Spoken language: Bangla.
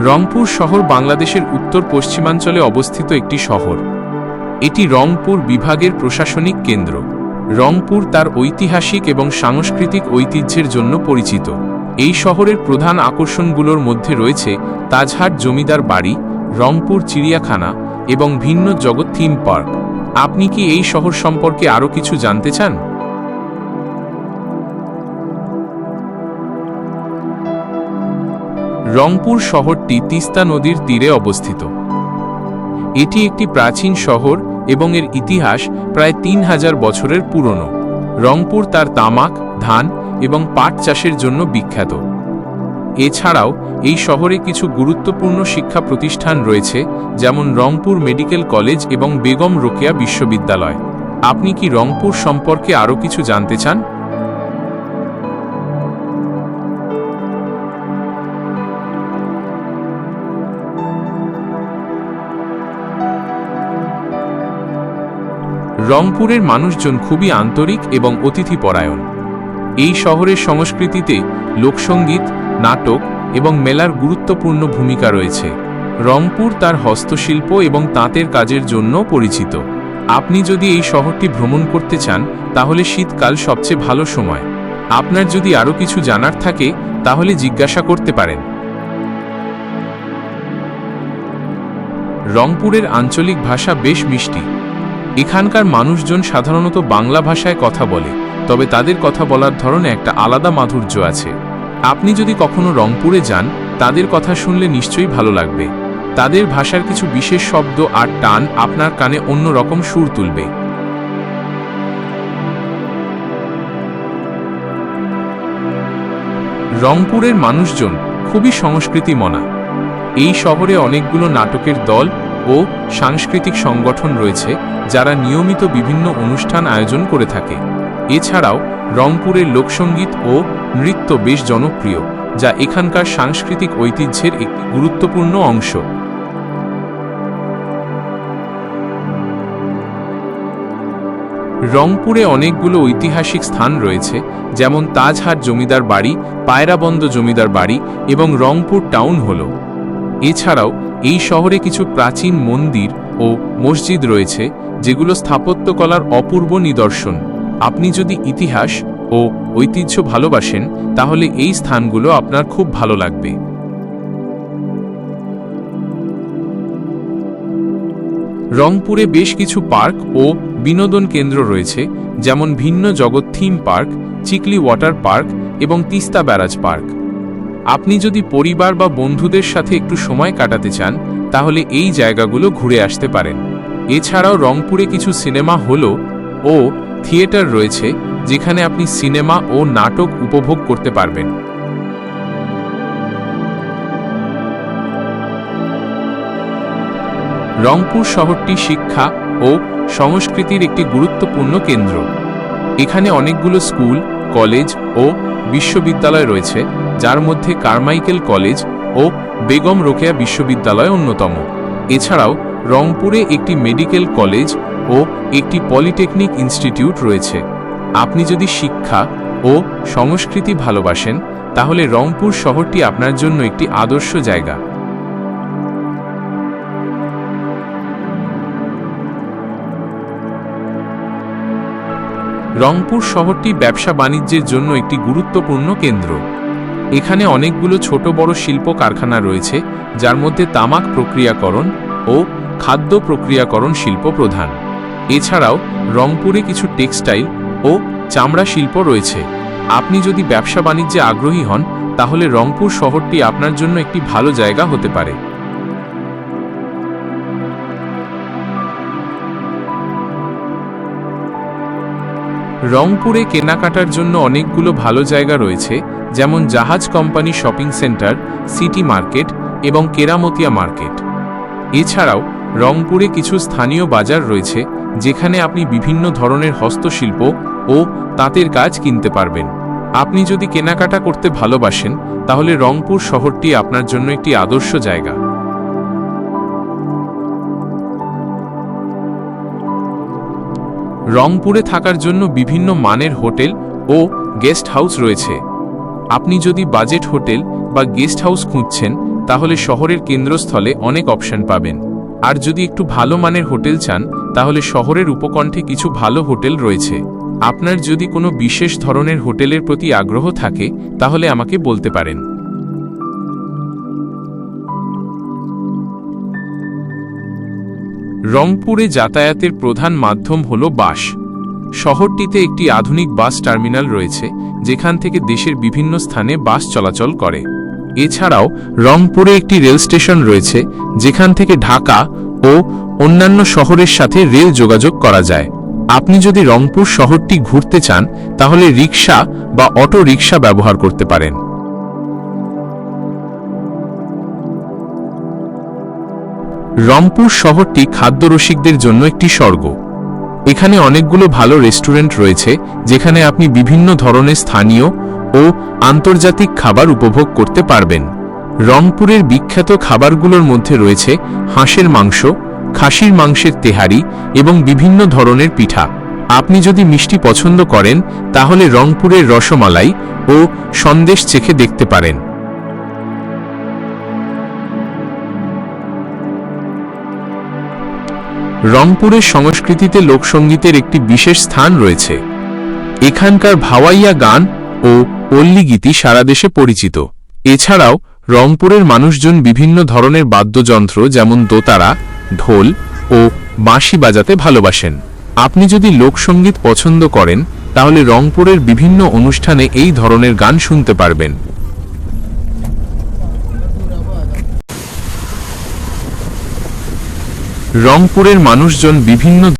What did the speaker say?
রংপুর শহর বাংলাদেশের উত্তর পশ্চিমাঞ্চলে অবস্থিত একটি শহর। এটি রংপুর বিভাগের প্রশাসনিক কেন্দ্র। রংপুর তার ঐতিহাসিক এবং সাংস্কৃতিক ঐতিহ্যের জন্য পরিচিত। এই শহরের প্রধান আকর্ষণগুলোর মধ্যে রয়েছে তাজহাট জমিদার বাড়ি, রংপুর চিড়িয়াখানা এবং ভিন্ন জগৎ থিম পার্ক। আপনি কি এই শহর সম্পর্কে আরও কিছু জানতে চান? রংপুর শহরটি তিস্তা নদীর তীরে অবস্থিত। এটি একটি প্রাচীন শহর এবং এর ইতিহাস প্রায় তিন হাজার বছরের পুরনো। রংপুর তার তামাক, ধান এবং পাট চাষের জন্য বিখ্যাত। এছাড়াও এই শহরে কিছু গুরুত্বপূর্ণ শিক্ষা প্রতিষ্ঠান রয়েছে, যেমন রংপুর মেডিকেল কলেজ এবং বেগম রোকেয়া বিশ্ববিদ্যালয়। আপনি কি রংপুর সম্পর্কে আরও কিছু জানতে চান? রংপুরের মানুষজন খুবই আন্তরিক এবং অতিথিপরায়ণ। এই শহরের সংস্কৃতিতে লোকসঙ্গীত, নাটক এবং মেলার গুরুত্বপূর্ণ ভূমিকা রয়েছে। রংপুর তার হস্তশিল্প এবং তাঁতের কাজের জন্য পরিচিত। আপনি যদি এই শহরটি ভ্রমণ করতে চান, তাহলে শীতকাল সবচেয়ে ভালো সময়। আপনার যদি আরও কিছু জানার থাকে, তাহলে জিজ্ঞাসা করতে পারেন। রংপুরের আঞ্চলিক ভাষা বেশ মিষ্টি। এখানকার মানুষজন সাধারণত বাংলা ভাষায় কথা বলে, তবে তাদের কথা বলার ধরনে একটা আলাদা মাধুর্য আছে। আপনি যদি কখনো রংপুরে যান, তাদের কথা শুনলে নিশ্চয়ই ভালো লাগবে। তাদের ভাষার কিছু বিশেষ শব্দ আর টান আপনার কানে অন্য রকম সুর তুলবে। রংপুরের মানুষজন খুবই সংস্কৃতি মনা এই শহরে অনেকগুলো নাটকের দল ও সাংস্কৃতিক সংগঠন রয়েছে, যারা নিয়মিত বিভিন্ন অনুষ্ঠান আয়োজন করে থাকে। এছাড়াও, রংপুরের লোকসঙ্গীত ও নৃত্য বেশ জনপ্রিয়, যা এখানকার সাংস্কৃতিক ঐতিহ্যের একটি গুরুত্বপূর্ণ অংশ। রংপুরে অনেকগুলো ঐতিহাসিক স্থান রয়েছে, যেমন তাজহাট জমিদার বাড়ি, পায়রাবন্দ জমিদার বাড়ি এবং রংপুর টাউন হল। এছাড়াও এই শহরে কিছু প্রাচীন মন্দির ও মসজিদ রয়েছে যেগুলো স্থাপত্যকলার অপূর্ব নিদর্শন। আপনি যদি ইতিহাস ও ঐতিহ্য ভালোবাসেন, তাহলে এই স্থানগুলো আপনার খুব ভালো লাগবে। রংপুরে বেশ কিছু পার্ক ও বিনোদন কেন্দ্র রয়েছে, যেমন Bhinno Jagat theme park, Chikli water park এবং তিস্তা ব্যারাজ পার্ক। আপনি যদি পরিবার বা বন্ধুদের সাথে একটু সময় কাটাতে চান, তাহলে এই জায়গাগুলো ঘুরে আসতে পারেন। এছাড়াও রংপুরে কিছু সিনেমা হল ও থিয়েটার রয়েছে, যেখানে আপনি সিনেমা ও নাটক উপভোগ করতে পারবেন। রংপুর শহরটি শিক্ষা ও সংস্কৃতির একটি গুরুত্বপূর্ণ কেন্দ্র। এখানে অনেকগুলো স্কুল, কলেজ ও বিশ্ববিদ্যালয় রয়েছে, যার মধ্যে কারমাইকেল কলেজ ও বেগম রোকেয়া বিশ্ববিদ্যালয় অন্যতম। এছাড়াও রংপুরে একটি মেডিকেল কলেজ ও একটি পলিটেকনিক ইনস্টিটিউট রয়েছে। আপনি যদি শিক্ষা ও সংস্কৃতি ভালোবাসেন, তাহলে রংপুর শহরটি আপনার জন্য একটি আদর্শ জায়গা। রংপুর শহরটি ব্যবসা বাণিজ্যের জন্য একটি গুরুত্বপূর্ণ কেন্দ্র। এখানে অনেকগুলো ছোট বড় শিল্প কারখানা রয়েছে, যার মধ্যে তামাক প্রক্রিয়াকরণ ও খাদ্য প্রক্রিয়াকরণ শিল্প প্রধান। এছাড়াও রংপুরে কিছু টেক্সটাইল ও চামড়া শিল্প রয়েছে। আপনি যদি ব্যবসা বাণিজ্যে আগ্রহী হন, তাহলে রংপুর শহরটি আপনার জন্য একটি ভালো জায়গা হতে পারে। রংপুরে কেনাকাটার জন্য অনেকগুলো ভালো জায়গা রয়েছে, যেমন Jahaj company shopping centre, city market এবং কেরামতিয়া মার্কেট। এছাড়াও, রংপুরে কিছু স্থানীয় বাজার রয়েছে, যেখানে আপনি বিভিন্ন ধরনের হস্তশিল্প ও তাঁতের কাজ কিনতে পারবেন। আপনি যদি কেনাকাটা করতে ভালোবাসেন, তাহলে রংপুর শহরটি আপনার জন্য একটি আদর্শ জায়গা। রংপুরে থাকার জন্য বিভিন্ন মানের হোটেল ও গেস্ট হাউস রয়েছে। আপনি যদি বাজেট হোটেল বা গেস্ট হাউস খুঁজছেন, তাহলে শহরের কেন্দ্রস্থলে অনেক অপশন পাবেন। আর যদি একটু ভালো মানের হোটেল চান, তাহলে শহরের উপকণ্ঠে কিছু ভালো হোটেল রয়েছে। আপনার যদি কোনো বিশেষ ধরনের হোটেলের প্রতি আগ্রহ থাকে, তাহলে আমাকে বলতে পারেন। রংপুরে যাতায়াতের প্রধান মাধ্যম হল বাস। শহরটিতে একটি আধুনিক বাস টার্মিনাল রয়েছে, যেখান থেকে দেশের বিভিন্ন স্থানে বাস চলাচল করে। এছাড়াও রংপুরে একটি রেল স্টেশন রয়েছে, যেখান থেকে ঢাকা ও অন্যান্য শহরের সাথে রেল যোগাযোগ করা যায়। আপনি যদি রংপুর শহরটি ঘুরতে চান, তাহলে রিক্সা বা অটো রিক্সা ব্যবহার করতে পারেন। রংপুর শহরটি খাদ্যরসিকদের জন্য একটি স্বর্গ। এখানে অনেকগুলো ভালো রেস্টুরেন্ট রয়েছে, যেখানে আপনি বিভিন্ন ধরনের স্থানীয় ও আন্তর্জাতিক খাবার উপভোগ করতে পারবেন। রংপুরের বিখ্যাত খাবারগুলোর মধ্যে রয়েছে হাঁসের মাংস, খাসির মাংসের তেহারি এবং বিভিন্ন ধরনের পিঠা। আপনি যদি মিষ্টি পছন্দ করেন, তাহলে রংপুরের রসমালাই ও সন্দেশ চেখে দেখতে পারেন। রংপুরের সংস্কৃতিতে লোকসঙ্গীতের একটি বিশেষ স্থান রয়েছে। এখানকার ভাওয়াইয়া গান ও পল্লীগীতি সারা দেশে পরিচিত। এছাড়াও রংপুরের মানুষজন বিভিন্ন ধরনের বাদ্যযন্ত্র যেমন দোতারা, ঢোল ও বাঁশি বাজাতে ভালোবাসেন। আপনি যদি লোকসঙ্গীত পছন্দ করেন, তাহলে রংপুরের বিভিন্ন অনুষ্ঠানে এই ধরনের গান শুনতে পারবেন। রংপুরের মানুষজন বিভিন্ন